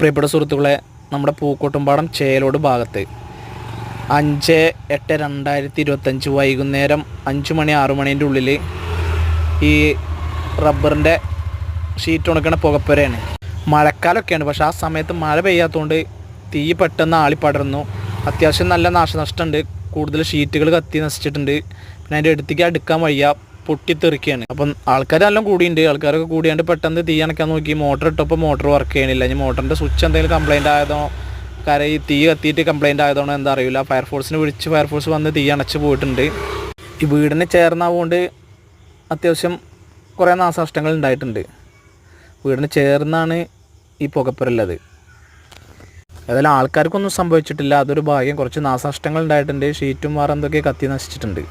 പ്രിയപ്പെട്ട സുഹൃത്തുക്കളെ നമ്മുടെ പൂക്കോട്ടുംപാടം ചേലോട് ഭാഗത്ത്. അഞ്ച് എട്ട് രണ്ടായിരത്തി ഇരുപത്തഞ്ച് വൈകുന്നേരം അഞ്ച് മണി ആറു മണീന്റെ ഉള്ളിൽ ഈ റബ്ബറിന്റെ ഷീറ്റ് ഉണക്കണ പുകപ്പുരയാണ്. മഴക്കാലമൊക്കെയാണ് പക്ഷെ ആ സമയത്ത് മഴ പെയ്യാത്തതുകൊണ്ട് തീ പെട്ടെന്ന് ആളി പടർന്നു. അത്യാവശ്യം നല്ല നാശനഷ്ടമുണ്ട് കൂടുതൽ ഷീറ്റുകൾ കത്തി നശിച്ചിട്ടുണ്ട്. പിന്നെ അതിന്റെ അടുത്തേക്ക് അടുക്കാൻ വയ്യ. പൊട്ടിത്തെറിക്കുകയാണ് അപ്പം ആൾക്കാർ എല്ലാം കൂടിയുണ്ട്. ആൾക്കാരൊക്കെ കൂടിയാണ്ട് പെട്ടെന്ന് തീ അണക്കാൻ നോക്കി. മോട്ടർ ഇട്ടപ്പോൾ മോട്ടർ വർക്ക് ചെയ്യണില്ല. ഇനി മോട്ടറിന്റെ സ്വിച്ച് എന്തെങ്കിലും കംപ്ലൈന്റ് ആയതോ കാരണം ഈ തീ കത്തിയിട്ട് കംപ്ലൈന്റ് ആയതാണോ എന്താ അറിയില്ല. ഫയർഫോഴ്സിനെ വിളിച്ച് ഫയർഫോഴ്സ് വന്ന് തീ അണച്ച് പോയിട്ടുണ്ട്. ഈ വീടിനെ ചേർന്നാവുകൊണ്ട് അത്യാവശ്യം കുറേ നാശനഷ്ടങ്ങൾ ഉണ്ടായിട്ടുണ്ട് വീടിന് ചേർന്നാണ് ഈ പുകപ്പുരല്ലത് ഏതായാലും ആൾക്കാർക്കൊന്നും സംഭവിച്ചിട്ടില്ല. അതൊരു ഭാഗ്യം. കുറച്ച് നാശനഷ്ടങ്ങൾ ഉണ്ടായിട്ടുണ്ട് ഷീറ്റും വേറെ എന്തൊക്കെ കത്തി നശിച്ചിട്ടുണ്ട്.